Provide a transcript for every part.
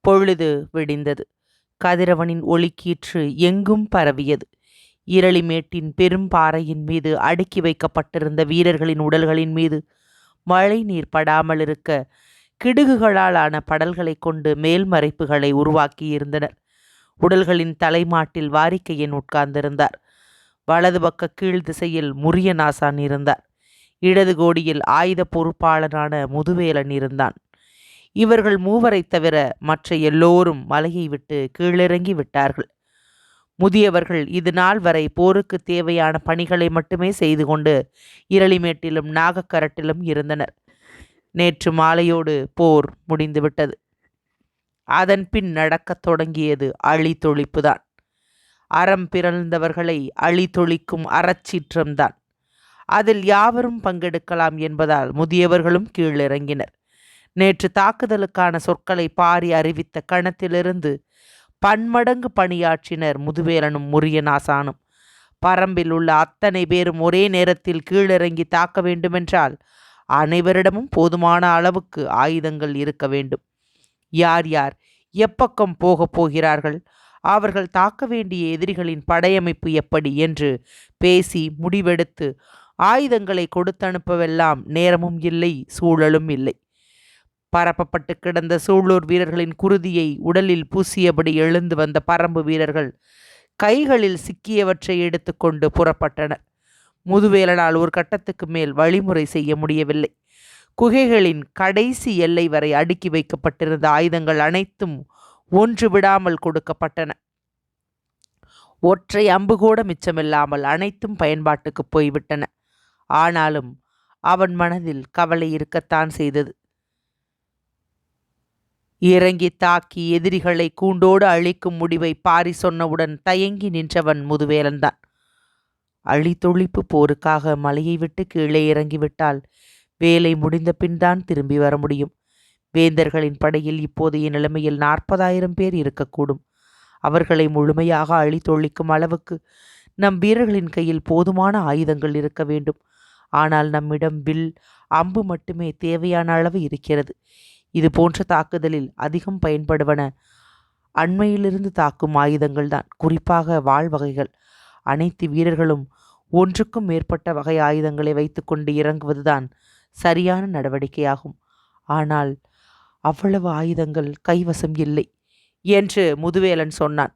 பொழுது விடிந்தது. கதிரவனின் ஒளிக்கீற்று எங்கும் பரவியது. இரளிமேட்டின் பெரும் பாறையின் மீது அடுக்கி வைக்கப்பட்டிருந்த வீரர்களின் உடல்களின் மீது மழை நீர் படாமல் இருக்க கிடுகுகளால் ஆன படல்களை கொண்டு மேல்மறைப்புகளை உருவாக்கியிருந்தனர். உடல்களின் தலைமாட்டில் வாரிக்கையன் உட்கார்ந்திருந்தார். வலது பக்க கீழ் திசையில் முரியநாசான் இருந்தார். இடது கோடியில் ஆயுத பொறுப்பாளனான முதுவேலன் இருந்தான். இவர்கள் மூவரை தவிர மற்ற எல்லோரும் மலையை விட்டு கீழிறங்கி விட்டார்கள். முதியவர்கள் இது நாள் வரை போருக்கு தேவையான பணிகளை மட்டுமே செய்து கொண்டு இரளிமேட்டிலும் நாகக்கரட்டிலும் இருந்தனர். நேற்று மாலையோடு போர் முடிந்துவிட்டது அதன் பின் நடக்கத் தொடங்கியது அழித்தொழிப்புதான். அறம் பிறந்தவர்களை அழித்தொழிக்கும் அறச்சீற்றம்தான் அதில் யாவரும் பங்கெடுக்கலாம் என்பதால் முதியவர்களும் கீழிறங்கினர். நேற்று தாக்குதலுக்கான சொற்களை பாரி அறிவித்த கணத்திலிருந்து பன்மடங்கு பணியாற்றினர் முதுவேலனும் முரியநாசானும் பரம்பில் உள்ள அத்தனை பேரும் ஒரே நேரத்தில் கீழிறங்கி தாக்க வேண்டுமென்றால் அனைவரிடமும் போதுமான அளவுக்கு ஆயுதங்கள் இருக்க வேண்டும். யார் யார் எப்பக்கம் போகப் போகிறார்கள்? அவர்கள் தாக்க வேண்டிய எதிரிகளின் படையமைப்பு எப்படி என்று பேசி முடிவெடுத்து ஆயுதங்களை கொடுத்தனுப்பவெல்லாம் நேரமும் இல்லை சூழலும் இல்லை. பரப்பப்பட்டு கிடந்த சூழூர் வீரர்களின் குருதியை உடலில் பூசியபடி எழுந்து வந்த பரம்பு வீரர்கள் கைகளில் சிக்கியவற்றை எடுத்துக்கொண்டு புறப்பட்டனர். முதுவேலனால் ஒரு கட்டத்துக்கு மேல் வழிமுறை செய்ய முடியவில்லை. குகைகளின் கடைசி எல்லை வரை அடுக்கி வைக்கப்பட்டிருந்த ஆயுதங்கள் அனைத்தும் ஒன்று விடாமல் கொடுக்கப்பட்டன. ஒற்றை அம்பு கூட மிச்சமில்லாமல் அனைத்தும் பயன்பாட்டுக்கு போய்விட்டன. ஆனாலும் அவன் மனதில் கவலை இருக்கத்தான் செய்தது. இறங்கி தாக்கி எதிரிகளை கூண்டோடு அழிக்கும் முடிவை பாரி சொன்னவுடன் தயங்கி நின்றவன் முதுவேலன்தான் அழித்தொழிப்பு போருக்காக மலையை விட்டு கீழே இறங்கிவிட்டால் வேலை முடிந்த பின்தான் திரும்பி வர முடியும். வேந்தர்களின் படையில் இப்போதைய நிலைமையில் நாற்பதாயிரம் பேர் இருக்கக்கூடும். அவர்களை முழுமையாக அழித்தொழிக்கும் அளவுக்கு நம் வீரர்களின் கையில் போதுமான ஆயுதங்கள் இருக்க வேண்டும். ஆனால் நம்மிடம் வில் அம்பு மட்டுமே தேவையான அளவு இருக்கிறது. இது போன்ற தாக்குதலில் அதிகம் பயன்படுவன. அண்மையிலிருந்து தாக்கும் ஆயுதங்கள் தான் குறிப்பாக வாழ் வகைகள். அனைத்து வீரர்களும் ஒன்றுக்கும் மேற்பட்ட வகை ஆயுதங்களை வைத்துக்கொண்டு இறங்குவதுதான் சரியான நடவடிக்கையாகும். ஆனால் அவ்வளவு ஆயுதங்கள் கைவசம் இல்லை என்று முதுவேலன் சொன்னான்.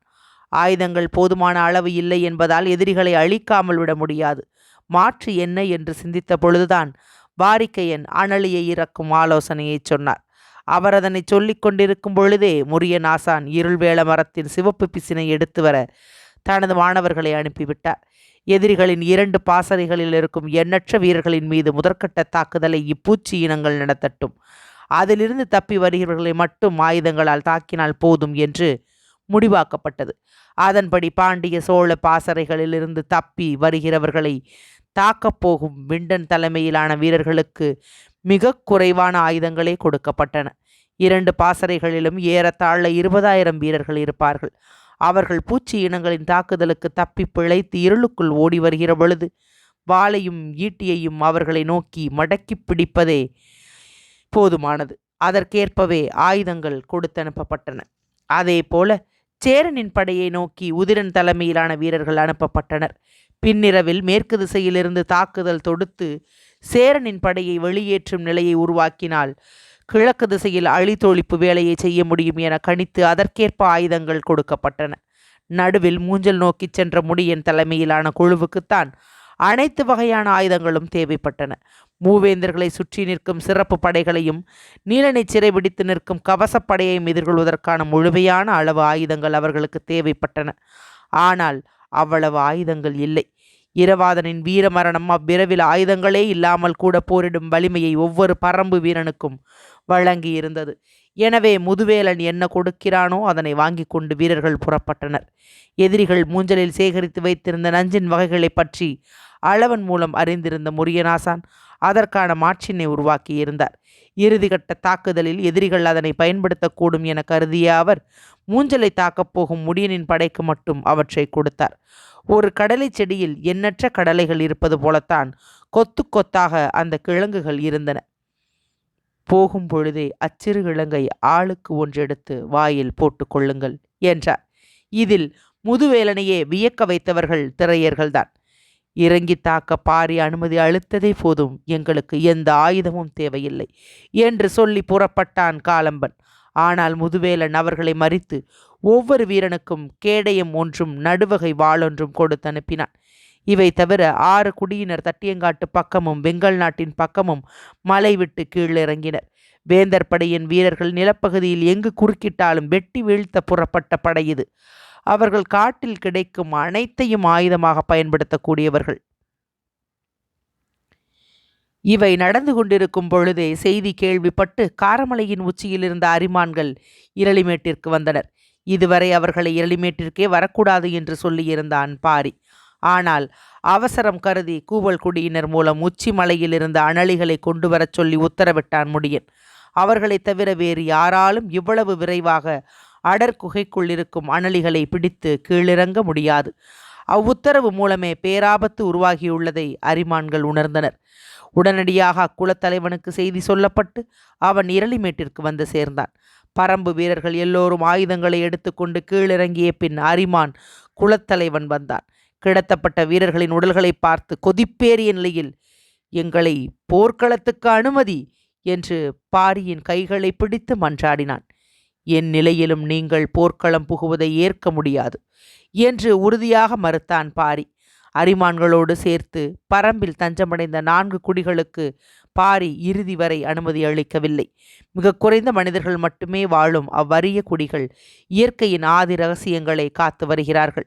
ஆயுதங்கள் போதுமான அளவு இல்லை என்பதால் எதிரிகளை அழிக்காமல் விட முடியாது. மாற்று என்ன என்று சிந்தித்த பொழுதுதான் வாரிக்கையன் அனலியை இறக்கும் ஆலோசனையை சொன்னார். அவர் அதனை சொல்லிக் கொண்டிருக்கும் பொழுதே முரியன் ஆசான் இருள்வேள மரத்தின் சிவப்பு பிசினை எடுத்து வர தனது மாணவர்களை அனுப்பிவிட்டார். எதிரிகளின் இரண்டு பாசறைகளில் இருக்கும் எண்ணற்ற வீரர்களின் மீது முதற்கட்ட தாக்குதலை இப்பூச்சி இனங்கள் நடத்தட்டும். அதிலிருந்து தப்பி வருகிறவர்களை மட்டும் ஆயுதங்களால் தாக்கினால் போதும் என்று முடிவாக்கப்பட்டது. அதன்படி பாண்டிய சோழ பாசறைகளிலிருந்து தப்பி வருகிறவர்களை தாக்கப்போகும் விண்டன் தலைமையிலான வீரர்களுக்கு மிக குறைவான ஆயுதங்களே கொடுக்கப்பட்டன. இரண்டு பாசறைகளிலும் ஏறத்தாழ இருபதாயிரம் வீரர்கள் இருப்பார்கள். அவர்கள் பூச்சி இனங்களின் தாக்குதலுக்கு தப்பி பிழைத்து இருளுக்குள் ஓடி வருகிற பொழுது வாளையும் ஈட்டியையும் அவர்களை நோக்கி மடக்கி பிடிப்பதே போதுமானது. அதற்கேற்பவே ஆயுதங்கள் கொடுத்தனுப்பப்பட்டன. அதே போல சேரனின் படையை நோக்கி உதிரன் தலைமையிலான வீரர்கள் அனுப்பப்பட்டனர். பின்னிரவில் மேற்கு திசையிலிருந்து தாக்குதல் தொடுத்து சேரனின் படையை வெளியேற்றும் நிலையை உருவாக்கினால் கிழக்கு திசையில் அழித்தொழிப்பு வேலையை செய்ய முடியும் என கணித்து அதற்கேற்ப ஆயுதங்கள் கொடுக்கப்பட்டன. நடுவில் மூஞ்சல் நோக்கிச் சென்ற முடியன் தலைமையிலான குழுவுக்குத்தான் அனைத்து வகையான ஆயுதங்களும் தேவைப்பட்டன. மூவேந்தர்களை சுற்றி நிற்கும் சிறப்பு படைகளையும் நீலனை சிறைபிடித்து நிற்கும் கவசப்படையையும் எதிர்கொள்வதற்கான முழுமையான அளவு ஆயுதங்கள் அவர்களுக்கு தேவைப்பட்டன. ஆனால் அவ்வளவு ஆயுதங்கள் இல்லை. இரவாதனின் வீரமரணம் அவ்விரவில் ஆயுதங்களே இல்லாமல் கூட போரிடும் வலிமையை ஒவ்வொரு பரம்பு வீரனுக்கும் வழங்கி இருந்தது எனவே முதுவேலன் என்ன கொடுக்கிறானோ அதனை வாங்கி கொண்டு வீரர்கள் புறப்பட்டனர். எதிரிகள் மூஞ்சலில் சேகரித்து வைத்திருந்த நஞ்சின் வகைகளை பற்றி அளவன் மூலம் அறிந்திருந்த முரியனாசான் அதற்கான மாற்றினை உருவாக்கியிருந்தார். இறுதிகட்ட தாக்குதலில் எதிரிகள் அதனை பயன்படுத்தக்கூடும் என கருதிய அவர் மூஞ்சலை தாக்கப் போகும் முடியனின் படைக்கு மட்டும் அவற்றை கொடுத்தார். ஒரு கடலை செடியில் எண்ணற்ற கடலைகள் இருப்பது போலத்தான் கொத்து கொத்தாக அந்த கிழங்குகள் இருந்தன. போகும் பொழுதே அச்சிறு கிழங்கை ஆளுக்கு ஒன்றெடுத்து வாயில் போட்டு கொள்ளுங்கள் என்றார். இதில் முதுவேலனையே வியக்க வைத்தவர்கள் திரையர்கள்தான். இறங்கி தாக்க பாரி அனுமதி அளித்ததே போதும் எங்களுக்கு எந்த ஆயுதமும் தேவையில்லை என்று சொல்லி புறப்பட்டான் காலம்பன். ஆனால் முதுவேலன் அவர்களை மறித்து ஒவ்வொரு வீரனுக்கும் கேடயம் ஒன்றும் நடுவகை வாளொன்றும் கொடுத்து அனுப்பினான். இவை தவிர ஆறு குடியினர் தட்டியங்காட்டு பக்கமும் வெங்கல் நாட்டின் பக்கமும் மலை விட்டு கீழிறங்கினர் வேந்தர் படையின் வீரர்கள் நிலப்பகுதியில் எங்கு குறுக்கிட்டாலும் வெட்டி வீழ்த்த புறப்பட்ட படை இது. அவர்கள் காட்டில் கிடைக்கும் அனைத்தையும் ஆயுதமாக பயன்படுத்தக்கூடியவர்கள். இவை நடந்து கொண்டிருக்கும் பொழுதே செய்தி கேள்விப்பட்டு காரமலையின் உச்சியில் இருந்த அரிமான்கள் இரளிமேட்டிற்கு வந்தனர். இதுவரை அவர்களை இரளிமேட்டிற்கே வரக்கூடாது என்று சொல்லியிருந்தான் பாரி. ஆனால் அவசரம் கருதி கூவல் குடியினர் மூலம் உச்சி மலையில் இருந்த கொண்டு வரச் சொல்லி உத்தரவிட்டான் முடியன். அவர்களைத் தவிர வேறு யாராலும் இவ்வளவு விரைவாக அடர்குகைக்குள் இருக்கும் அனலிகளை பிடித்து கீழிறங்க முடியாது. அவ்வுத்தரவு மூலமே பேராபத்து உருவாகியுள்ளதை அரிமான்கள் உணர்ந்தனர். உடனடியாக அக்குலத்தலைவனுக்கு செய்தி சொல்லப்பட்டு அவன் இரளிமேட்டிற்கு வந்து சேர்ந்தான். பரம்பு வீரர்கள் எல்லோரும் ஆயுதங்களை எடுத்துக்கொண்டு கீழிறங்கிய பின் அரிமான் குலத்தலைவன் வந்தான். கிடத்தப்பட்ட வீரர்களின் உடல்களை பார்த்து கொதிப்பேறிய நிலையில் எங்களை போர்க்களத்துக்கு அனுமதி என்று பாரியின் கைகளை பிடித்து மன்றாடினான். என் நிலையிலும் நீங்கள் போர்க்களம் புகுவதை ஏற்க முடியாது என்று உறுதியாக மறுத்தான் பாரி. அரிமான்களோடு சேர்த்து பரம்பில் தஞ்சமடைந்த நான்கு குடிகளுக்கு பாரி இறுதி வரை அனுமதி அளிக்கவில்லை. மிக குறைந்த மனிதர்கள் மட்டுமே வாழும் அவ்வறிய குடிகள் இயற்கையின் ஆதி ரகசியங்களை காத்து வருகிறார்கள்.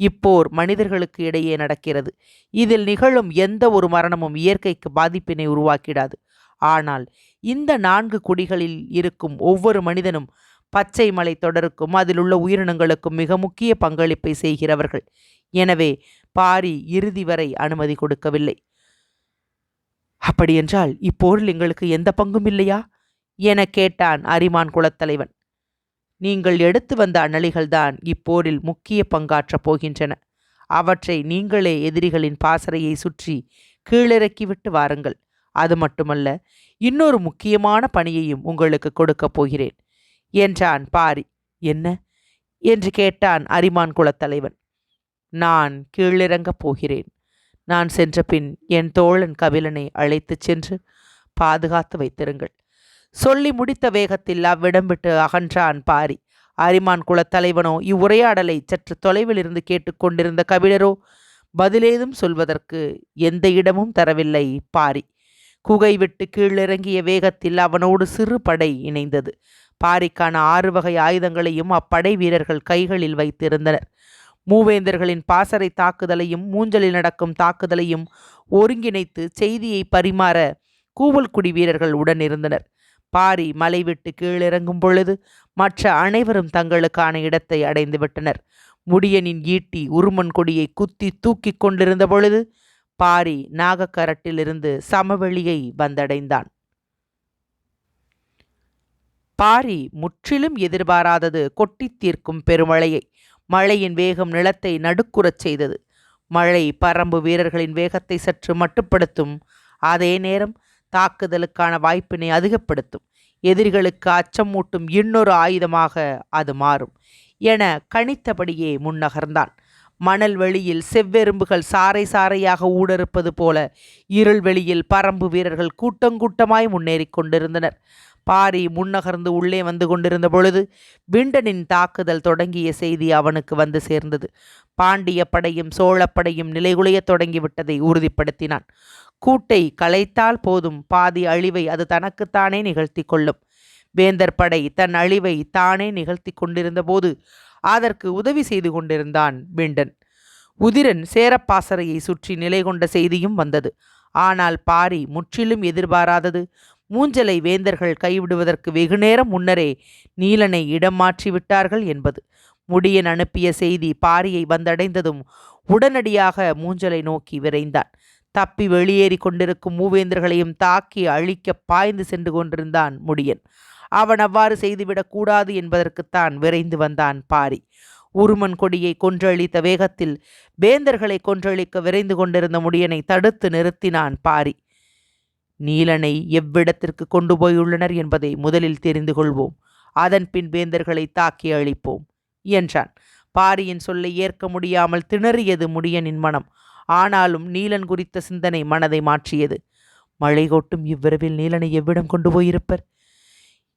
இப்போர் மனிதர்களுக்கு இடையே நடக்கிறது. இதில் நிகழும் எந்த ஒரு மரணமும் இயற்கைக்கு பாதிப்பினை உருவாக்கிடாது. ஆனால் இந்த நான்கு குடிகளில் இருக்கும் ஒவ்வொரு மனிதனும் பச்சை மலை தொடருக்கும் அதில் உள்ள உயிரினங்களுக்கும் மிக முக்கிய பங்களிப்பை செய்கிறவர்கள். எனவே பாரி இறுதி வரை அனுமதி கொடுக்கவில்லை. அப்படியென்றால் இப்போரில் எங்களுக்கு எந்த பங்கும் இல்லையா? என கேட்டான் அரிமான் குலத்தலைவன். நீங்கள் எடுத்து வந்த அணலிகள்தான் இப்போரில் முக்கிய பங்காற்றப் போகின்றன. அவற்றை நீங்களே எதிரிகளின் பாசறையை சுற்றி கீழிறக்கிவிட்டு வாருங்கள். அது மட்டுமல்ல இன்னொரு முக்கியமான பணியையும் உங்களுக்கு கொடுக்கப் போகிறேன். என்றான் பாரி. என்ன? என்று கேட்டான் அரிமான் குலத்தலைவன். நான் கீழிறங்கப் போகிறேன். நான் சென்ற பின் என் தோழன் கபிலனை அழைத்துச் சென்று பாதுகாத்து வைத்திருங்கள். சொல்லி முடித்த வேகத்தில் அவ்விடம் விட்டு அகன்றான் பாரி. அரிமான் குலத்தலைவனோ இவ்வுரையாடலை சற்று தொலைவில் இருந்து கேட்டுக்கொண்டிருந்த கபிலரோ பதிலேதும் சொல்வதற்கு எந்த இடமும் தரவில்லை பாரி. குகை விட்டு கீழிறங்கிய வேகத்தில் அவனோடு சிறு படை இணைந்தது. பாரிக்கான ஆறு வகை ஆயுதங்களையும் அப்படை வீரர்கள் கைகளில் வைத்திருந்தனர். மூவேந்தர்களின் பாசறை தாக்குதலையும் மூஞ்சலில் நடக்கும் தாக்குதலையும் ஒருங்கிணைத்து செய்தியை பரிமாற கூவல்குடி வீரர்கள் உடன் இருந்தனர் பாரி மலை விட்டு கீழிறங்கும் பொழுது மற்ற அனைவரும் தங்களுக்கான இடத்தை அடைந்து விட்டனர். முடியனின் ஈட்டி உருமன் கொடியை குத்தி தூக்கி கொண்டிருந்த பொழுது பாரி நாகக்கரட்டிலிருந்து சமவெளியை வந்தடைந்தான். பாரி முற்றிலும் எதிர்பாராதது கொட்டித் தீர்க்கும் பெருமழையை மழையின் வேகம் நிலத்தை நடுக்குறச் செய்தது. மழை பரம்பு வீரர்களின் வேகத்தை சற்று மட்டுப்படுத்தும். அதே நேரம் தாக்குதலுக்கான வாய்ப்பினை அதிகப்படுத்தும். எதிரிகளுக்கு அச்சமூட்டும் இன்னொரு ஆயுதமாக அது மாறும் என கணித்தபடியே முன்னகர்ந்தான். மணல் வெளியில் செவ்வெரும்புகள் சாறை சாறையாக ஊடறுப்பது போல இருள் வெளியில் பரம்பு வீரர்கள் கூட்டங்கூட்டமாய் முன்னேறிக் கொண்டிருந்தனர். பாரி முன்னகர்ந்து உள்ளே வந்து கொண்டிருந்த பொழுது விண்டனின் தாக்குதல் தொடங்கிய செய்தி அவனுக்கு வந்து சேர்ந்தது. பாண்டிய படையும் சோழப்படையும் நிலைகுலையத் தொடங்கிவிட்டதை உறுதிப்படுத்தினான். கூட்டை கலைத்தால் போதும் பாதி அழிவை அது தனக்குத்தானே நிகழ்த்தி கொள்ளும். வேந்தர் படை தன் அழிவை தானே நிகழ்த்தி கொண்டிருந்த போது அதற்கு உதவி செய்து கொண்டிருந்தான் விண்டன். உதிரன் சேரப்பாசறையை சுற்றி நிலை கொண்ட செய்தியும் வந்தது. ஆனால் பாரி முற்றிலும் எதிர்பாராதது. மூஞ்சலை வேந்தர்கள் கைவிடுவதற்கு வெகுநேரம் முன்னரே நீலனை இடம் மாற்றி விட்டார்கள் என்பது. முடியன் அனுப்பிய செய்தி பாரியை வந்தடைந்ததும் உடனடியாக மூஞ்சலை நோக்கி விரைந்தான். தப்பி வெளியேறி கொண்டிருக்கும் மூவேந்தர்களையும் தாக்கி அழிக்க பாய்ந்து சென்று கொண்டிருந்தான் முடியன். அவன் அவ்வாறு செய்துவிடக்கூடாது என்பதற்குத்தான் விரைந்து வந்தான் பாரி. உருமன் கொடியை கொன்றழித்த வேகத்தில் வேந்தர்களை கொன்றழிக்க விரைந்து கொண்டிருந்த முடியனை தடுத்து நிறுத்தினான் பாரி. நீலனை எவ்விடத்திற்கு கொண்டு போயுள்ளனர் என்பதை முதலில் தெரிந்து கொள்வோம். அதன் பின் வேந்தர்களை தாக்கி அழிப்போம் என்றான். பாரியின் சொல்லை ஏற்க முடியாமல் திணறியது முடியனின் மனம். ஆனாலும் நீலன் குறித்த சிந்தனை மனதை மாற்றியது. மழை கொட்டும் இவ்விரவில் நீலனை எவ்விடம் கொண்டு போயிருப்பர்?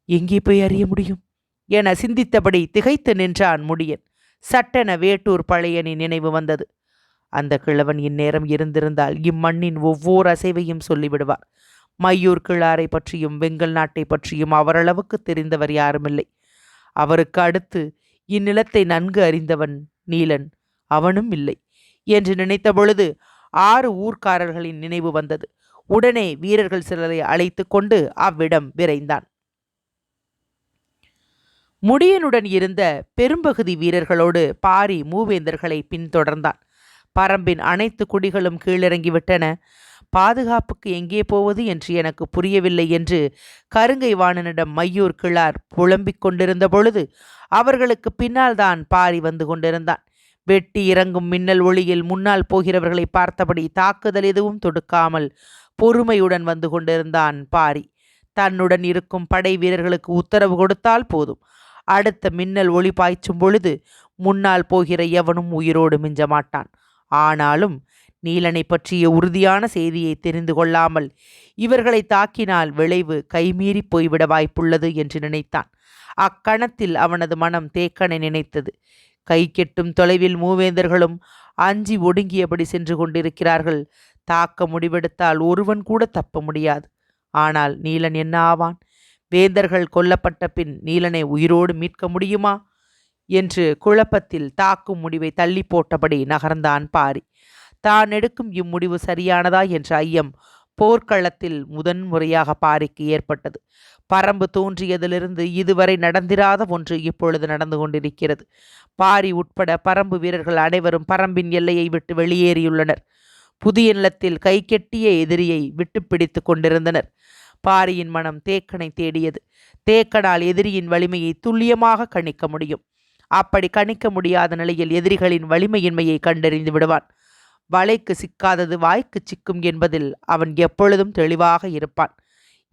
எங்கே போய் அறிய முடியும்? என சிந்தித்தபடி திகைத்து நின்றான் முடியன். சட்டென வேட்டூர் பழையனின் நினைவு வந்தது. அந்த கிழவன் இந்நேரம் இருந்திருந்தால் இம்மண்ணின் ஒவ்வொரு அசைவையும் சொல்லிவிடுவார். மையூர் கிழாரை பற்றியும் வெங்கல் நாட்டை பற்றியும் அவரளவுக்கு தெரிந்தவர் யாருமில்லை. அவருக்கு அடுத்து இந்நிலத்தை நன்கு அறிந்தவன் நீலன். அவனும் இல்லை. என்று நினைத்த பொழுது ஆறு ஊர்க்காரர்களின் நினைவு வந்தது. உடனே வீரர்கள் சிலரை அழைத்து கொண்டு அவ்விடம் விரைந்தான். முடியனுடன் இருந்த பெரும்பகுதி வீரர்களோடு பாரி மூவேந்தர்களை பின்தொடர்ந்தான். பரம்பின் அனைத்து குடிகளும் கீழிறங்கிவிட்டன. பாதுகாப்புக்கு எங்கே போவது என்று எனக்கு புரியவில்லை என்று கருங்கை வாணனிடம் மையூர் கிழார் புலம்பிக் கொண்டிருந்த பொழுது அவர்களுக்கு பின்னால் தான் பாரி வந்து கொண்டிருந்தான். வெட்டி இறங்கும் மின்னல் ஒளியில் முன்னால் போகிறவர்களை பார்த்தபடி தாக்குதல் எதுவும் தொடுக்காமல் பொறுமையுடன் வந்து கொண்டிருந்தான் பாரி. தன்னுடன் இருக்கும் படை வீரர்களுக்கு உத்தரவு கொடுத்தால் போதும். அடுத்த மின்னல் ஒளி பாய்ச்சும் பொழுது முன்னால் போகிற எவனும் உயிரோடு மிஞ்ச மாட்டான். ஆனாலும் நீலனை பற்றிய உறுதியான செய்தியை தெரிந்து கொள்ளாமல் இவர்களை தாக்கினால் விளைவு கைமீறி போய்விட வாய்ப்புள்ளது என்று நினைத்தான். அக்கணத்தில் அவனது மனம் தேக்கனை நினைத்தது. கை கெட்டும் தொலைவில் மூவேந்தர்களும் அஞ்சி ஒடுங்கியபடி சென்று கொண்டிருக்கிறார்கள். தாக்க முடிவெடுத்தால் ஒருவன் கூட தப்ப முடியாது. ஆனால் நீலன் என்ன ஆவான்? வேந்தர்கள் கொல்லப்பட்ட பின் நீலனை உயிரோடு மீட்க முடியுமா? என்று குழப்பத்தில் தாக்கும் முடிவை தள்ளி போட்டபடி நகர்ந்தான் பாரி. தான் எடுக்கும் இம்முடிவு சரியானதா என்ற ஐயம் போர்க்களத்தில் முதன் முறையாக பாரிக்கு ஏற்பட்டது. பரம்பு தோன்றியதிலிருந்து இதுவரை நடந்திராத ஒன்று இப்பொழுது நடந்து கொண்டிருக்கிறது. பாரி உட்பட பரம்பு வீரர்கள் அனைவரும் பரம்பின் எல்லையை விட்டு வெளியேறியுள்ளனர். புதிய நிலத்தில் கை கெட்டிய எதிரியை விட்டு பிடித்து கொண்டிருந்தனர். பாரியின் மனம் தேக்கனை தேடியது. தேக்கனால் எதிரியின் வலிமையை துல்லியமாக கணிக்க முடியும். அப்படி கணிக்க முடியாத நிலையில் எதிரிகளின் வலிமையின்மையை கண்டறிந்து விடுவான். வலைக்கு சிக்காதது வாய்க்கு சிக்கும் என்பதில் அவன் எப்பொழுதும் தெளிவாக இருப்பான்.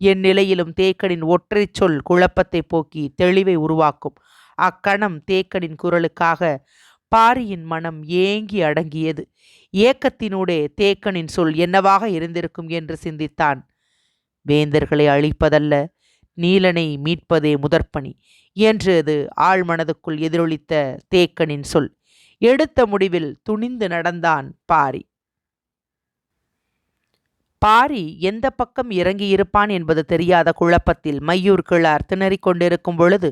என் நிலையிலும் தேக்கனின் ஒற்றை சொல் குழப்பத்தை போக்கி தெளிவை உருவாக்கும். அக்கணம் தேக்கனின் குரலுக்காக பாரியின் மனம் ஏங்கி அடங்கியது. ஏக்கத்தினூடே தேக்கனின் சொல் என்னவாக இருந்திருக்கும் என்று சிந்தித்தான். வேந்தர்களை அழிப்பதல்ல நீலனை மீட்பதே முதற்பணி. என்று அது ஆழ்மனதுக்குள் எதிரொலித்த தேக்கனின் சொல். எடுத்த முடிவில் துணிந்து நடந்தான் பாரி. பாரி எந்த பக்கம் இறங்கியிருப்பான் என்பது தெரியாத குழப்பத்தில் மையூர் கிழார் திணறிக் கொண்டிருக்கும் பொழுது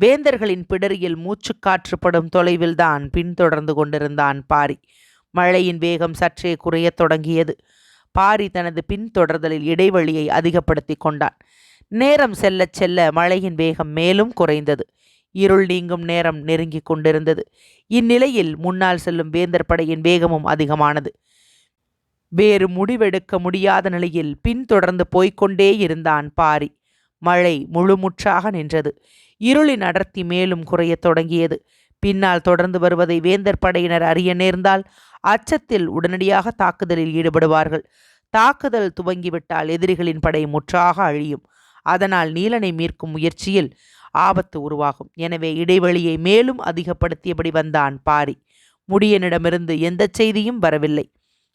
வேந்தர்களின் பிடரியில் மூச்சுக்காற்றுப்படும் தொலைவில்தான் பின்தொடர்ந்து கொண்டிருந்தான் பாரி. மழையின் வேகம் சற்றே குறையத் தொடங்கியது. பாரி தனது பின்தொடர்தலில் இடைவெளியை அதிகப்படுத்தி கொண்டான். நேரம் செல்லச் செல்ல மழையின் வேகம் மேலும் குறைந்தது. இருள் நீங்கும் நேரம் நெருங்கிக் கொண்டிருந்தது. இந்நிலையில் முன்னால் செல்லும் வேந்தர் படையின் வேகமும் அதிகமானது. வேறு முடிவெடுக்க முடியாத நிலையில் பின்தொடர்ந்து போய்கொண்டே இருந்தான் பாரி. மழை முழுமுற்றாக நின்றது. இருளின் அடர்த்தி மேலும் குறையத் தொடங்கியது. பின்னால் தொடர்ந்து வருவதை வேந்தர் படையினர் அறிய நேர்ந்தால் அச்சத்தில் உடனடியாக தாக்குதலில் ஈடுபடுவார்கள். தாக்குதல் துவங்கிவிட்டால் எதிரிகளின் படை முற்றாக அழியும். அதனால் நீலனை மீட்கும் முயற்சியில் ஆபத்து உருவாகும். எனவே இடைவெளியை மேலும் அதிகப்படுத்தியபடி வந்தான் பாரி. முடியனிடமிருந்து எந்த செய்தியும் வரவில்லை.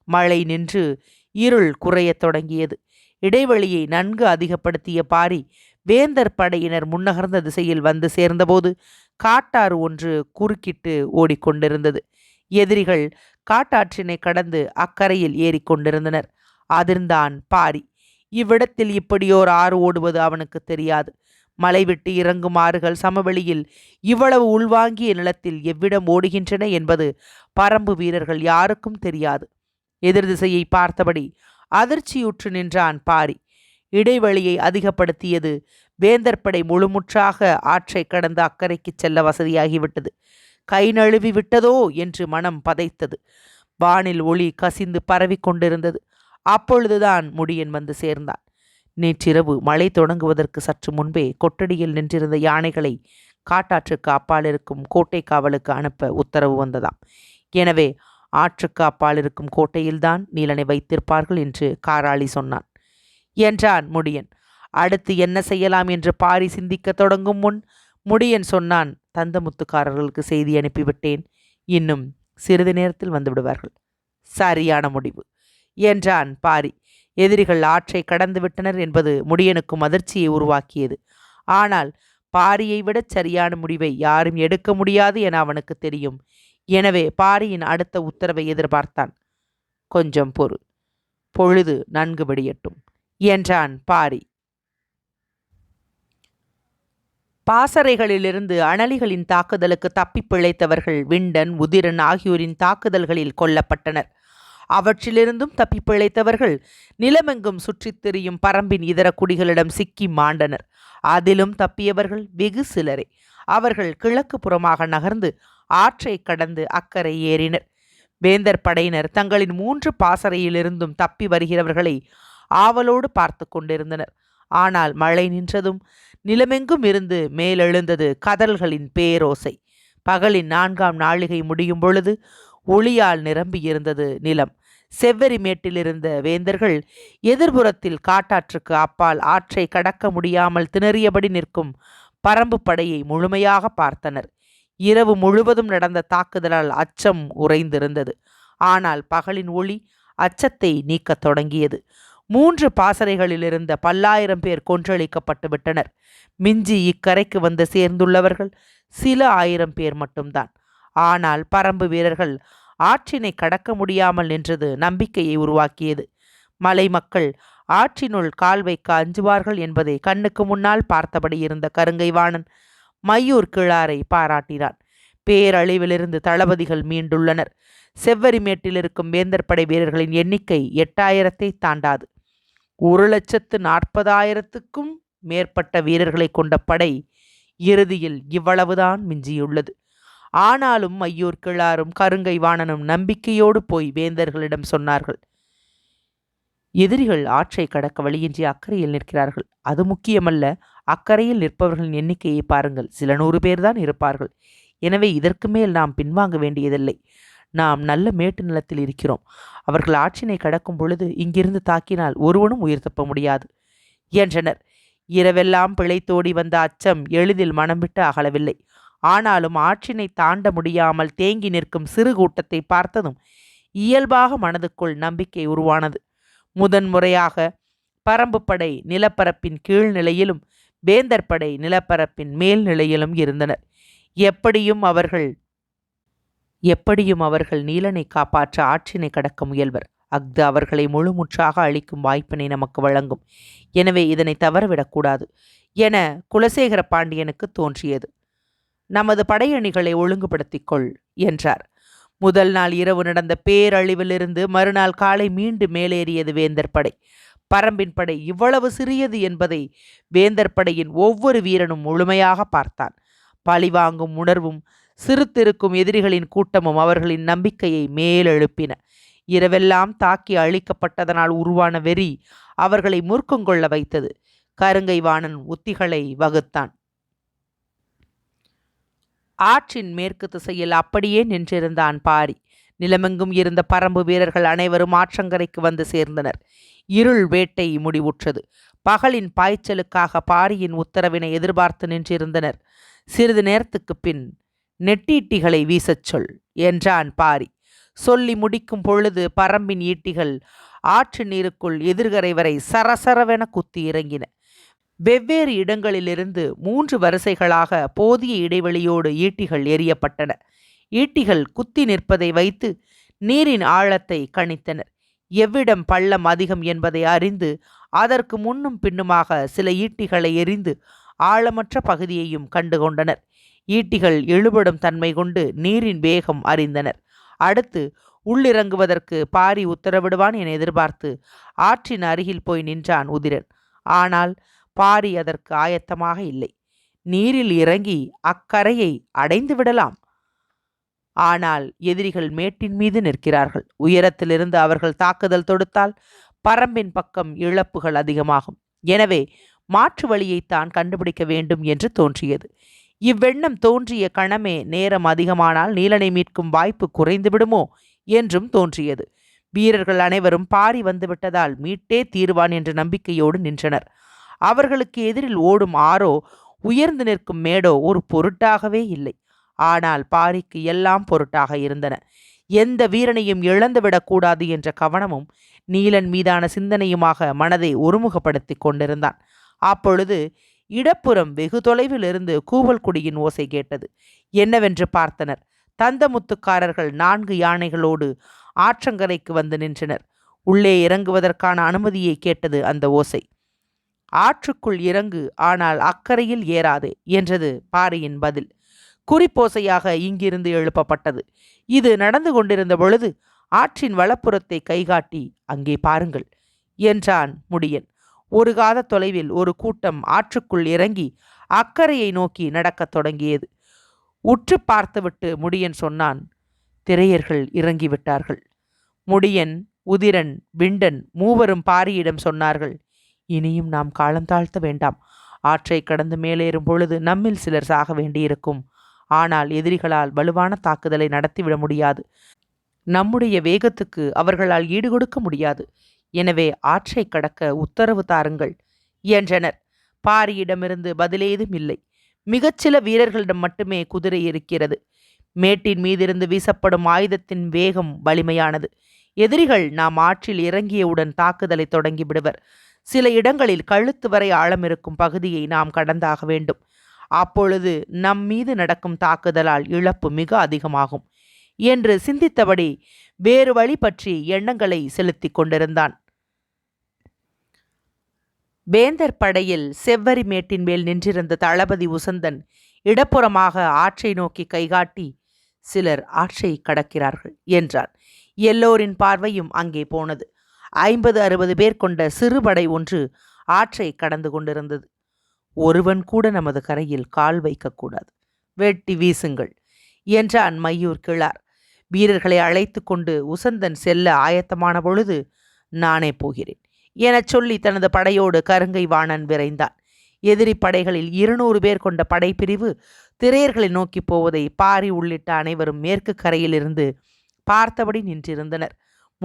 மழை நின்று இருள் குறையத் தொடங்கியது. இடைவெளியை நன்கு அதிகப்படுத்திய பாரி வேந்தர் படையினர் முன்னகர்ந்த திசையில் வந்து சேர்ந்தபோது காட்டாறு ஒன்று குறுக்கிட்டு ஓடிக்கொண்டிருந்தது. எதிரிகள் காட்டாற்றினை கடந்து அக்கரையில் ஏறிக்கொண்டிருந்தனர். அதிர்ந்தான் பாரி. இவ்விடத்தில் இப்படியோர் ஆறு ஓடுவது அவனுக்கு தெரியாது. மலை விட்டு இறங்கும் ஆறுகள் சமவெளியில் இவ்வளவு உள்வாங்கிய நிலத்தில் எவ்விடம் ஓடுகின்றன என்பது பரம்பு வீரர்கள் யாருக்கும் தெரியாது. எதிர் திசையை பார்த்தபடி அதிர்ச்சியுற்று நின்றான் பாரி. இடைவெளியை அதிகப்படுத்தியது வேந்தர் படை முழுமுற்றாக ஆற்றை கடந்து அக்கறைக்கு செல்ல வசதியாகிவிட்டது. கை நழுவி விட்டதோ என்று மனம் பதைத்தது. வானில் ஒளி கசிந்து பரவி கொண்டிருந்தது. அப்பொழுதுதான் முடியன் வந்து சேர்ந்தான். நேற்றிரவு மழை தொடங்குவதற்கு சற்று முன்பே கொட்டடியில் நின்றிருந்த யானைகளை காட்டாற்றுக்கு அப்பால் இருக்கும் கோட்டை காவலுக்கு அனுப்ப உத்தரவு வந்ததாம். எனவே ஆற்றுக்கு அப்பால் இருக்கும் கோட்டையில்தான் நீலனை வைத்திருப்பார்கள் என்று காராளி சொன்னான். என்றான் முடியன். அடுத்து என்ன செய்யலாம் என்று பாரி சிந்திக்க தொடங்கும் முன் முடியன் சொன்னான் தந்தமுத்துக்காரர்களுக்கு செய்தி அனுப்பிவிட்டேன். இன்னும் சிறிது நேரத்தில் வந்து விடுவார்கள். சரியான முடிவு. என்றான் பாரி. எதிரிகள் ஆற்றை கடந்து விட்டனர் என்பது முடியனுக்கும் அதிர்ச்சியை உருவாக்கியது. ஆனால் பாரியை விட சரியான முடிவை யாரும் எடுக்க முடியாது என அவனுக்கு தெரியும். எனவே பாரியின் அடுத்த உத்தரவை எதிர்பார்த்தான். கொஞ்சம் பொறு. பொழுது நன்கு விடியட்டும் என்றான் பாரி. பாசறைகளிலிருந்து அனலிகளின் தாக்குதலுக்கு தப்பிப் பிழைத்தவர்கள் விண்டன் உதிரன் ஆகியோரின் தாக்குதல்களில் கொல்லப்பட்டனர். அவற்றிலிருந்தும் தப்பி பிழைத்தவர்கள் நிலமெங்கும் சுற்றித் திரியும் பரம்பின் இதர குடிகளிடம் சிக்கி மாண்டனர். அதிலும் தப்பியவர்கள் வெகு சிலரே. அவர்கள் கிழக்கு புறமாக நகர்ந்து ஆற்றை கடந்து அக்கறை ஏறினர். வேந்தர் படையினர் தங்களின் மூன்று பாசறையிலிருந்தும் தப்பி வருகிறவர்களை ஆவலோடு பார்த்து கொண்டிருந்தனர். ஆனால் மழை நின்றதும் நிலமெங்கும் இருந்து மேலெழுந்தது கதல்களின் பேரோசை. பகலின் நான்காம் நாளிகை முடியும் பொழுது ஒளியால் நிரம்பியிருந்தது நிலம். செவ்வரிமேட்டிலிருந்த வேந்தர்கள் எதிர்புறத்தில் காட்டாற்றுக்கு அப்பால் ஆற்றை கடக்க முடியாமல் திணறியபடி நிற்கும் பரம்பு படையை முழுமையாக பார்த்தனர். இரவு முழுவதும் நடந்த தாக்குதலால் அச்சம் உறைந்திருந்தது. ஆனால் பகலின் ஒளி அச்சத்தை நீக்கத் தொடங்கியது. மூன்று பாசறைகளில் இருந்த பல்லாயிரம் பேர் கொன்றளிக்கப்பட்டு விட்டனர். மிஞ்சி இக்கரைக்கு வந்து சேர்ந்துள்ளவர்கள் சில ஆயிரம் பேர் மட்டும்தான். ஆனால் பரம்பு வீரர்கள் ஆற்றினை கடக்க முடியாமல் நின்றது நம்பிக்கையை உருவாக்கியது. மலை மக்கள் ஆற்றினுள் கால் வைக்க அஞ்சுவார்கள் என்பதை கண்ணுக்கு முன்னால் பார்த்தபடி இருந்த கருங்கைவாணன் மையூர் கிழாரை பாராட்டினான். பேரழிவிலிருந்து தளபதிகள் மீண்டுள்ளனர். செவ்வரிமேட்டில் இருக்கும் வேந்தர் படை வீரர்களின் எண்ணிக்கை எட்டாயிரத்தை தாண்டாது. ஒரு லட்சத்து நாற்பதாயிரத்துக்கும் மேற்பட்ட வீரர்களை கொண்ட படை இறுதியில் இவ்வளவுதான் மிஞ்சியுள்ளது. ஆனாலும் ஐயூர் கிழாரும் கருங்கை வாணனும் நம்பிக்கையோடு போய் வேந்தர்களிடம் சொன்னார்கள். எதிரிகள் ஆற்றை கடக்க வழியின்றி அக்கறையில் நிற்கிறார்கள். அது முக்கியமல்ல அக்கறையில் நிற்பவர்களின் எண்ணிக்கையை பாருங்கள். சில நூறு பேர்தான் இருப்பார்கள். எனவே இதற்கு மேல் நாம் பின்வாங்க வேண்டியதில்லை. நாம் நல்ல மேட்டு நிலத்தில் இருக்கிறோம். அவர்கள் ஆற்றினை கடக்கும் பொழுது இங்கிருந்து தாக்கினால் ஒருவனும் உயிர் தப்ப முடியாது. என்றனர். இரவெல்லாம் பிழைத்தோடி வந்த அச்சம் எளிதில் மனம் விட்டு அகலவில்லை. ஆனாலும் ஆற்றினை தாண்ட முடியாமல் தேங்கி நிற்கும் சிறு கூட்டத்தை பார்த்ததும் இயல்பாக மனதுக்குள் நம்பிக்கை உருவானது. முதன்முறையாக பரம்பு படை நிலப்பரப்பின் கீழ்நிலையிலும் வேந்தர் படை நிலப்பரப்பின் மேல் நிலையிலும் இருந்தனர். எப்படியும் அவர்கள் எப்படியும் அவர்கள் நீலனை காப்பாற்ற ஆற்றினை கடக்க முயல்வர். அஃது அவர்களை முழுமுற்றாக அளிக்கும் வாய்ப்பினை நமக்கு வழங்கும். எனவே இதனை தவறவிடக்கூடாது என குலசேகர பாண்டியனுக்கு தோன்றியது. நமது படையணிகளை ஒழுங்குபடுத்திக் கொள் என்றார். முதல் நாள் இரவு நடந்த பேரழிவிலிருந்து மறுநாள் காலை மீண்டு மேலேறியது வேந்தர் படை. பரம்பின் படை இவ்வளவு சிறியது என்பதை வேந்தர் படையின் ஒவ்வொரு வீரனும் முழுமையாக பார்த்தான். பழிவாங்கும் உணர்வும் சிறுத்திருக்கும் எதிரிகளின் கூட்டமும் அவர்களின் நம்பிக்கையை மேலெழுப்பின. இரவெல்லாம் தாக்கி அழிக்கப்பட்டதனால் உருவான வெறி அவர்களை முறுக்கங்கொள்ள வைத்தது. கருங்கை வாணன் உத்திகளை வகுத்தான். ஆற்றின் மேற்கு திசையில் அப்படியே நின்றிருந்தான் பாரி. நிலமெங்கும் இருந்த பரம்பு வீரர்கள் அனைவரும் ஆற்றங்கரைக்கு வந்து சேர்ந்தனர். இருள் வேட்டை முடிவுற்றது. பகலின் பாய்ச்சலுக்காக பாரியின் உத்தரவினை எதிர்பார்த்து நின்றிருந்தனர். சிறிது நேரத்துக்கு பின் நெட்டீட்டிகளை வீசச் சொல் என்றான் பாரி. சொல்லி முடிக்கும் பொழுது பரம்பின் ஈட்டிகள் ஆற்று நீருக்குள் எதிர்கரை வரை சரசரவென குத்தி இறங்கின. வெவ்வேறு இடங்களிலிருந்து மூன்று வரிசைகளாக போதிய இடைவெளியோடு ஈட்டிகள் எரியப்பட்டன ஈட்டிகள் குத்தி நிற்பதை வைத்து நீரின் ஆழத்தை கணித்தனர். எவ்விடம் பள்ளம் அதிகம் என்பதை அறிந்து அதற்கு முன்னும் பின்னுமாக சில ஈட்டிகளை எரிந்து ஆழமற்ற பகுதியையும் கண்டுகொண்டனர் ஈட்டிகள் எழுபடும் தன்மை கொண்டு நீரின் வேகம் அறிந்தனர். அடுத்து உள்ளிறங்குவதற்கு பாரி உத்தரவிடுவான் என எதிர்பார்த்து ஆற்றின் அருகில் போய் நின்றான் உதிரன். ஆனால் பாரி அதற்கு ஆயத்தமாக இல்லை. நீரில் இறங்கி அக்கரையை அடைந்து விடலாம். ஆனால் எதிரிகள் மேட்டின் மீது நிற்கிறார்கள். உயரத்திலிருந்து அவர்கள் தாக்குதல் தொடுத்தால் பரம்பின் பக்கம் இழப்புகள் அதிகமாகும். எனவே மாற்று வழியைத்தான் கண்டுபிடிக்க வேண்டும் என்று தோன்றியது. இவ்வெண்ணம் தோன்றிய கணமே நேரம் அதிகமானால் நீலனை மீட்கும் வாய்ப்பு குறைந்து விடுமோ என்றும் தோன்றியது. வீரர்கள் அனைவரும் பாரி வந்துவிட்டதால் மீட்டே தீர்வான் என்ற நம்பிக்கையோடு நின்றனர். அவர்களுக்கு எதிரில் ஓடும் ஆரோ உயர்ந்து நிற்கும் மேடோ ஒரு பொருட்டாகவே இல்லை. ஆனால் பாரிக்கு எல்லாம் பொருட்டாக இருந்தன. எந்த வீரனையும் இழந்துவிடக்கூடாது என்ற கவனமும் நீலன் மீதான சிந்தனையுமாக மனதை ஒருமுகப்படுத்தி கொண்டிருந்தான். அப்பொழுது இடப்புறம் வெகு தொலைவில் இருந்து கூவல்குடியின் ஓசை கேட்டது. என்னவென்று பார்த்தனர்? தந்தமுத்துக்காரர்கள் நான்கு யானைகளோடு ஆற்றங்கரைக்கு வந்து நின்றனர். உள்ளே இறங்குவதற்கான அனுமதியை கேட்டது அந்த ஓசை. ஆற்றுக்குள் இறங்கு ஆனால் அக்கறையில் ஏறாதே என்றது பாரியின் பதில். குறிப்போசையாக இங்கிருந்து எழுப்பப்பட்டது. இது நடந்து கொண்டிருந்த பொழுது ஆற்றின் வலப்புறத்தை கைகாட்டி அங்கே பாருங்கள் என்றான் முடியன். ஒரு காத தொலைவில் ஒரு கூட்டம் ஆற்றுக்குள் இறங்கி அக்கறையை நோக்கி நடக்கத் தொடங்கியது. உற்று பார்த்துவிட்டு முடியன் சொன்னான் திரையர்கள் இறங்கிவிட்டார்கள். முடியன் உதிரன் விண்டன் மூவரும் பாரியிடம் சொன்னார்கள் இனியும் நாம் காலம் தாழ்த்த வேண்டாம். ஆற்றை கடந்து மேலேறும் பொழுது நம்மில் சிலர் சாக வேண்டியிருக்கும். ஆனால் எதிரிகளால் வலுவான தாக்குதலை நடத்திவிட முடியாது. நம்முடைய வேகத்துக்கு அவர்களால் ஈடுகொடுக்க முடியாது. எனவே ஆற்றை கடக்க உத்தரவு தாருங்கள் என்றனர். பாரியிடமிருந்து பதிலேதும் இல்லை. மிகச்சில வீரர்களிடம் மட்டுமே குதிரை இருக்கிறது. மேட்டின் மீதிருந்து வீசப்படும் ஆயுதத்தின் வேகம் வலிமையானது. எதிரிகள் நாம் ஆற்றில் இறங்கியவுடன் தாக்குதலை தொடங்கி விடுவர் சில இடங்களில் கழுத்து வரை ஆழம் இருக்கும் பகுதியை நாம் கடந்தாக வேண்டும். அப்பொழுது நம் மீது நடக்கும் தாக்குதலால் இழப்பு மிக அதிகமாகும் என்று சிந்தித்தபடி வேறு வழி பற்றி எண்ணங்களை செலுத்தி கொண்டிருந்தான். வேந்தர் படையில் செவ்வரி மேட்டின் மேல் நின்றிருந்த தளபதி உசந்தன் இடப்புறமாக ஆற்றை நோக்கி கைகாட்டி சிலர் ஆற்றை கடக்கிறார்கள் என்றான். எல்லோரின் பார்வையும் அங்கே போனது. ஐம்பது அறுபது பேர் கொண்ட சிறுபடை ஒன்று ஆற்றை கடந்து கொண்டிருந்தது. ஒருவன் கூட நமது கரையில் கால் வைக்கக்கூடாது வெட்டி வீசுங்கள் என்றான் மையூர் கிழார். வீரர்களை அழைத்து கொண்டு உசந்தன் செல்ல ஆயத்தமான பொழுது நானே போகிறேன் எனச் சொல்லி தனது படையோடு கருங்கை வாணன் விரைந்தான். எதிரி படைகளில் இருநூறு பேர் கொண்ட படைப்பிரிவு திரையர்களை நோக்கி போவதை பாரி உள்ளிட்ட அனைவரும் மேற்கு கரையிலிருந்து பார்த்தபடி நின்றிருந்தனர்.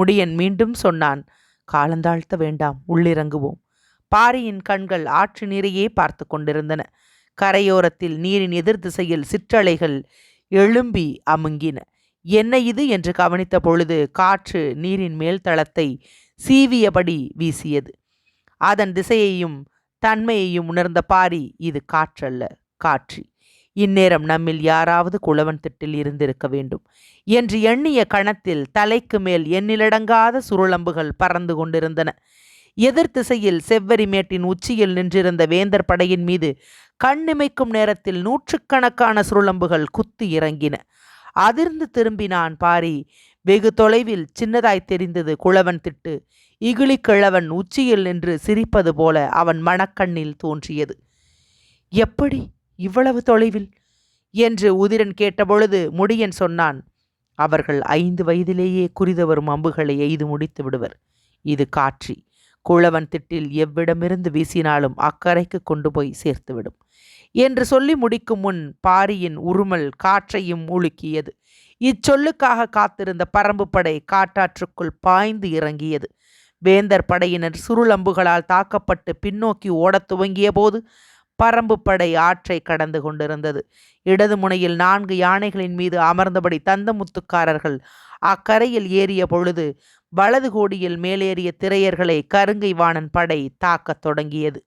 முடியன் மீண்டும் சொன்னான் காலந்தாழ்த்த வேண்டாம் உள்ளிறங்குவோம். பாரியின் கண்கள் ஆற்று நீரையே பார்த்து கொண்டிருந்தன. கரையோரத்தில் நீரின் எதிர் திசையில் சிற்றலைகள் எழும்பி அமுங்கின. என்ன இது? என்று கவனித்த பொழுது காற்று நீரின் மேல் தளத்தை சீவியபடி வீசியது. அதன் திசையையும் தன்மையையும் உணர்ந்த பாரி இது காற்றல்ல காட்சி. இந்நேரம் நம்மில் யாராவது குளவன் திட்டில் இருந்திருக்க வேண்டும். என்று எண்ணிய கணத்தில் தலைக்கு மேல் எண்ணிலடங்காத சுருளம்புகள் பறந்து கொண்டிருந்தன. எதிர் திசையில் செவ்வரி மேட்டின் உச்சியில் நின்றிருந்த வேந்தர் படையின் மீது கண்ணிமைக்கும் நேரத்தில் நூற்றுக்கணக்கான சுருளம்புகள் குத்தி இறங்கின. அதிர்ந்து திரும்பினான் பாரி. வெகு தொலைவில் சின்னதாய் தெரிந்தது குளவன் திட்டு. இகிலி கிழவன் உச்சியில் நின்று சிரிப்பது போல அவன் மணக்கண்ணில் தோன்றியது. எப்படி? இவ்வளவு தொலைவில்? என்று உதிரன் கேட்டபொழுது முடியன் சொன்னான் அவர்கள் ஐந்து வயதிலேயே குறிதவரும் அம்புகளை எய்து முடித்து விடுவர். இது காட்சி. குளவன் திட்டில் எவ்விடமிருந்து வீசினாலும் அக்கறைக்கு கொண்டு போய் சேர்த்துவிடும் என்று சொல்லி முடிக்கும் முன் பாரியின் உருமல் காற்றையும் உலுக்கியது. இச்சொல்லுக்காக காத்திருந்த பரம்பு படை காட்டாற்றுக்குள் பாய்ந்து இறங்கியது. வேந்தர் படையினர் சுருளம்புகளால் தாக்கப்பட்டு பின்னோக்கி ஓடத் துவங்கிய போது பரம்புப்படை படை ஆற்றை கடந்து கொண்டிருந்தது. இடது முனையில் நான்கு யானைகளின் மீது அமர்ந்தபடி தந்தமுத்துக்காரர்கள் அக்கரையில் ஏறிய பொழுது வலது கோடியில் மேலேறிய திரையர்களை கருங்கை வாணன் படை தாக்கத் தொடங்கியது.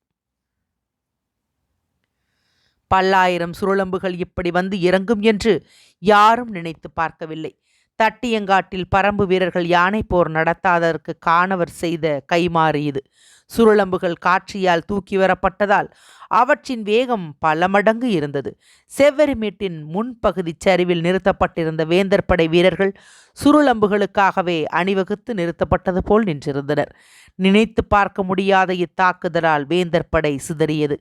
பல்லாயிரம் சுருளம்புகள் இப்படி வந்து இறங்கும் என்று யாரும் நினைத்து பார்க்கவில்லை. தட்டியங்காட்டில் பரம்பு வீரர்கள் யானை போர் நடத்தாததற்கு காணவர் செய்த கைமாறு இது. சுருளம்புகள் காட்சியால் தூக்கி வரப்பட்டதால் அவற்றின் வேகம் பல மடங்கு இருந்தது. செவ்வரிமேட்டின் முன்பகுதி சரிவில் நிறுத்தப்பட்டிருந்த வேந்தர் படை வீரர்கள் சுருளம்புகளுக்காகவே அணிவகுத்து நிறுத்தப்பட்டது போல் நின்றிருந்தனர். நினைத்து பார்க்க முடியாத இத்தாக்குதலால் வேந்தர் படை சிதறியது.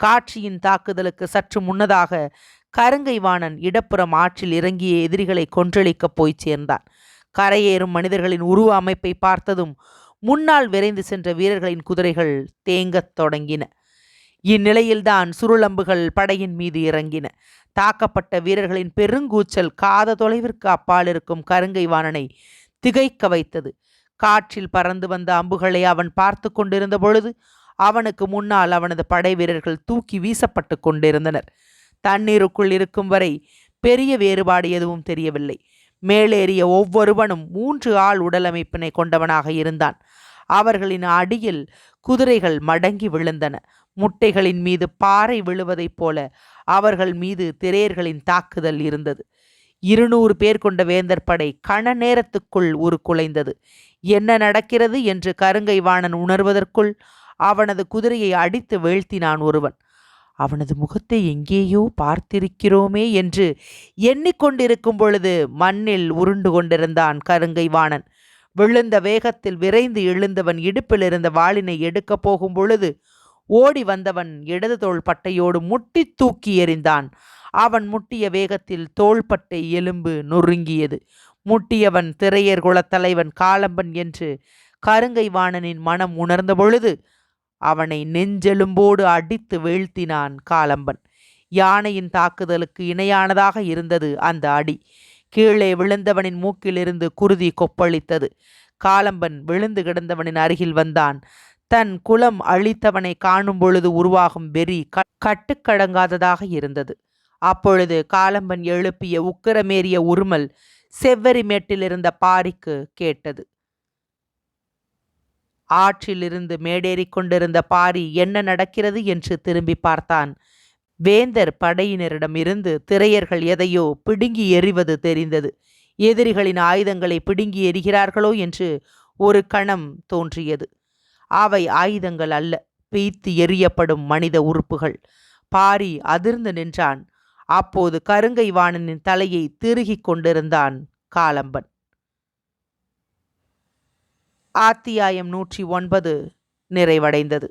காட்சியின் தாக்குதலுக்கு சற்று முன்னதாக கருங்கை வாணன் இடப்புறம் ஆற்றில் இறங்கிய எதிரிகளை கொன்றளிக்கப் போய் சேர்ந்தான். கரையேறும் மனிதர்களின் உருவ அமைப்பை பார்த்ததும் முன்னால் விரைந்து சென்ற வீரர்களின் குதிரைகள் தேங்கத் தொடங்கின. இந்நிலையில்தான் சுருளம்புகள் படையின் மீது இறங்கின. தாக்கப்பட்ட வீரர்களின் பெருங்கூச்சல் காத தொலைவிற்கு அப்பால் இருக்கும் கருங்கை வாணனை திகைக்க வைத்தது. காற்றில் பறந்து வந்த அம்புகளை அவன் பார்த்து கொண்டிருந்த பொழுது அவனுக்கு முன்னால் அவனது படை வீரர்கள் தூக்கி வீசப்பட்டு கொண்டிருந்தனர். தண்ணீருக்குள் இருக்கும் வரை பெரிய வேறுபாடு எதுவும் தெரியவில்லை. மேலேறிய ஒவ்வொருவனும் மூன்று ஆள் உடலமைப்பினை கொண்டவனாக இருந்தான். அவர்களின் அடியில் குதிரைகள் மடங்கி விழுந்தன. முட்டைகளின் மீது பாறை விழுவதைப் போல அவர்கள் மீது திரையர்களின் தாக்குதல் இருந்தது. இருநூறு பேர் கொண்ட வேந்தர் படை கண நேரத்துக்குள் ஒரு குலைந்தது என்ன நடக்கிறது? என்று கருங்கை வாணன் உணர்வதற்குள் அவனது குதிரையை அடித்து வீழ்த்தினான் ஒருவன். அவனது முகத்தை எங்கேயோ பார்த்திருக்கிறோமே என்று எண்ணிக்கொண்டிருக்கும் பொழுது மண்ணில் உருண்டு கொண்டிருந்தான் கருங்கை வாணன் விழுந்த வேகத்தில் விரைந்து எழுந்தவன் இடுப்பில் இருந்த வாளினை எடுக்கப் போகும் பொழுது ஓடி வந்தவன் இடது தோள் பட்டையோடு முட்டி தூக்கி எறிந்தான். அவன் முட்டிய வேகத்தில் தோள்பட்டை எலும்பு நொறுங்கியது. முட்டியவன் திரையர் குலத்தலைவன் காலம்பன் என்று கருங்கை வாணனின் மனம் உணர்ந்த பொழுது அவனை நெஞ்செலும்போடு அடித்து வீழ்த்தினான் காலம்பன். யானையின் தாக்குதலுக்கு இணையானதாக இருந்தது அந்த அடி. கீழே விழுந்தவனின் மூக்கிலிருந்து குருதி கொப்பளித்தது. காலம்பன் விழுந்து கிடந்தவனின் அருகில் வந்தான். தன் குலம் அழித்தவனை காணும் பொழுது உருவாகும் வெறி கட்டுக்கடங்காததாக இருந்தது. அப்பொழுது காலம்பன் எழுப்பிய உக்கிரமேறிய உருமல் செவ்வரி மேட்டிலிருந்த பாரிக்கு கேட்டது. ஆற்றிலிருந்து மேடேறிக் கொண்டிருந்த பாரி என்ன நடக்கிறது என்று திரும்பி பார்த்தான். வேந்தர் படையினரிடமிருந்து திரையர்கள் எதையோ பிடுங்கி எறிவது தெரிந்தது. எதிரிகளின் ஆயுதங்களை பிடுங்கி எறிகிறார்களோ என்று ஒரு கணம் தோன்றியது. அவை ஆயுதங்கள் அல்ல பீத்து எறியப்படும் மனித உறுப்புகள். பாரி அதிர்ந்து நின்றான். அப்போது கருங்கை வாணனின் தலையை திருகிக் கொண்டிருந்தான் காலம்பன். ஆத்தியாயம் நூற்றி ஒன்பது நிறைவடைந்தது.